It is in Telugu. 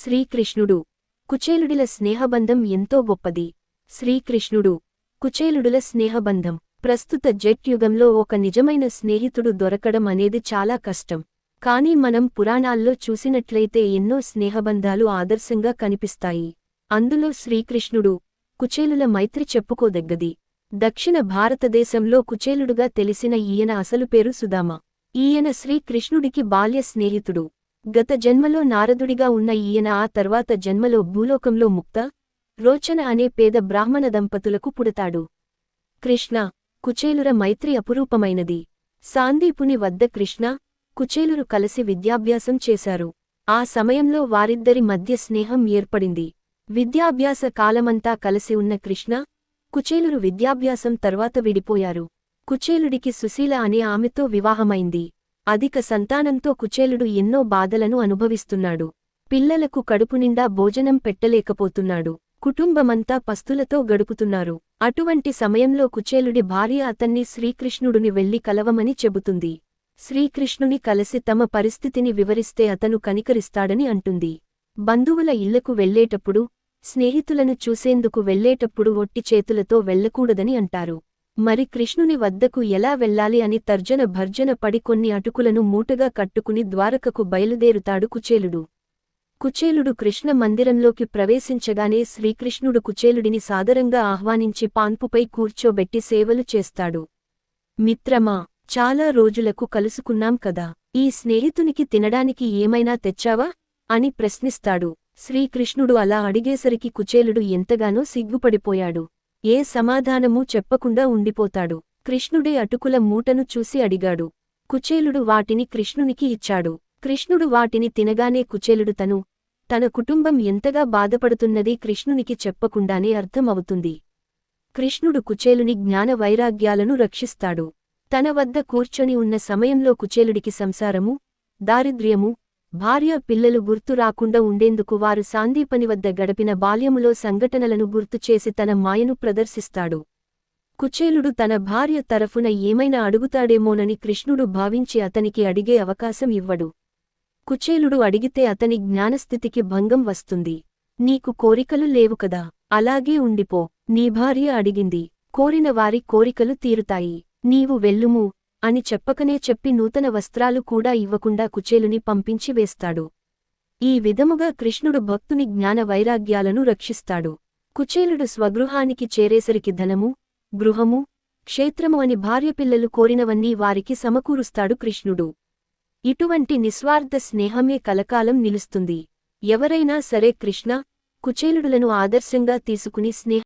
శ్రీకృష్ణుడు. కుచేలుడిల స్నేహబంధం ఎంతో గొప్పది. శ్రీకృష్ణుడు. కుచేలుడుల స్నేహబంధం. ప్రస్తుత జెట్ యుగంలో ఒక నిజమైన స్నేహితుడు దొరకడం అనేది చాలా కష్టం. కానీ మనం పురాణాల్లో చూసినట్లయితే ఎన్నో స్నేహబంధాలు ఆదర్శంగా కనిపిస్తాయి. అందులో శ్రీకృష్ణుడు కుచేలుల మైత్రి చెప్పుకోదగ్గది. దక్షిణ భారతదేశంలో కుచేలుడుగా తెలిసిన ఈయన అసలు పేరు సుదామ ఈయన శ్రీకృష్ణుడికి బాల్య స్నేహితుడు. గత జన్మలో నారదుడిగా ఉన్న ఈయన ఆ తర్వాత జన్మలో భూలోకంలో ముక్త రోచన అనే పేద బ్రాహ్మణ దంపతులకు పుడతాడు. కృష్ణ కుచేలుర మైత్రి అపురూపమైనది. సాందీపుని వద్ద కృష్ణ కుచేలురు కలిసి విద్యాభ్యాసం చేశారు. ఆ సమయంలో వారిద్దరి మధ్య స్నేహం ఏర్పడింది. విద్యాభ్యాస కాలమంతా కలిసి ఉన్న కృష్ణ కుచేలురు విద్యాభ్యాసం తర్వాత విడిపోయారు. కుచేలుడికి సుశీల అనే ఆమెతో వివాహమైంది. అధిక సంతానంతో కుచేలుడు ఎన్నో బాధలను అనుభవిస్తున్నాడు. పిల్లలకు కడుపునిండా భోజనం పెట్టలేకపోతున్నాడు. కుటుంబమంతా పస్తులతో గడుపుతున్నారు. అటువంటి సమయంలో కుచేలుడి భార్య అతన్ని శ్రీకృష్ణుడుని వెళ్ళి కలవమని చెబుతుంది. శ్రీకృష్ణుని కలిసి తమ పరిస్థితిని వివరిస్తే అతను కనికరిస్తాడని అంటుంది. బంధువుల ఇళ్ళకు వెళ్ళేటప్పుడు స్నేహితులను చూసేందుకు వెళ్ళేటప్పుడు ఒట్టి చేతులతో వెళ్ళకూడదని అంటారు. మరి కృష్ణుని వద్దకు ఎలా వెళ్ళాలి అని తర్జన భర్జన పడి కొన్ని అటుకులను మూటగా కట్టుకుని ద్వారకకు బయలుదేరుతాడు కుచేలుడు. కుచేలుడు కృష్ణ మందిరంలోకి ప్రవేశించగానే శ్రీకృష్ణుడు కుచేలుడిని సాదరంగా ఆహ్వానించి పాన్పుపై కూర్చోబెట్టి సేవలు చేస్తాడు. మిత్రమా చాలా రోజులకు కలుసుకున్నాం కదా ఈ స్నేహితునికి తినడానికి ఏమైనా తెచ్చావా? అని ప్రశ్నిస్తాడు. శ్రీకృష్ణుడు అలా అడిగేసరికి కుచేలుడు ఎంతగానో సిగ్గుపడిపోయాడు. ఏ సమాధానమూ చెప్పకుండా ఉండిపోతాడు. కృష్ణుడే అటుకుల మూటను చూసి అడిగాడు. కుచేలుడు వాటిని కృష్ణునికి ఇచ్చాడు. కృష్ణుడు వాటిని తినగానే కుచేలుడు తను తన కుటుంబం ఎంతగా బాధపడుతున్నది కృష్ణునికి చెప్పకుండానే అర్థమవుతుంది. కృష్ణుడు కుచేలుని జ్ఞాన వైరాగ్యాలను రక్షిస్తాడు. తన వద్ద కూర్చొని ఉన్న సమయంలో కుచేలుడికి సంసారము దారిద్ర్యము భార్య పిల్లలు గుర్తు రాకుండా ఉండేందుకు వారు సాందీపని వద్ద గడిపిన బాల్యములో సంఘటనలను గుర్తుచేసి తన మాయను ప్రదర్శిస్తాడు. కుచేలుడు తన భార్య తరఫున ఏమైనా అడుగుతాడేమోనని కృష్ణుడు భావించి అతనికి అడిగే అవకాశం ఇవ్వడు. కుచేలుడు అడిగితే అతని జ్ఞానస్థితికి భంగం వస్తుంది. నీకు కోరికలు లేవు కదా అలాగే ఉండిపో నీ భార్య అడిగింది. కోరిన వారి కోరికలు తీరుతాయి. నీవు వెల్లుము అని చెప్పకనే చెప్పి నూతన వస్త్రాలు కూడా ఇవ్వకుండా కుచేలుని పంపించి వేస్తాడు. ఈ విధముగా కృష్ణుడు భక్తుని జ్ఞాన వైరాగ్యాలను రక్షిస్తాడు. కుచేలుడు స్వగృహానికి చేరేసరికి ధనము గృహము క్షేత్రము అని భార్యపిల్లలు కోరినవన్నీ వారికి సమకూరుస్తాడు కృష్ణుడు. ఇటువంటి నిస్వార్థ స్నేహమే కలకాలం నిలుస్తుంది. ఎవరైనా సరే కృష్ణ కుచేలుడులను ఆదర్శంగా తీసుకుని స్నేహ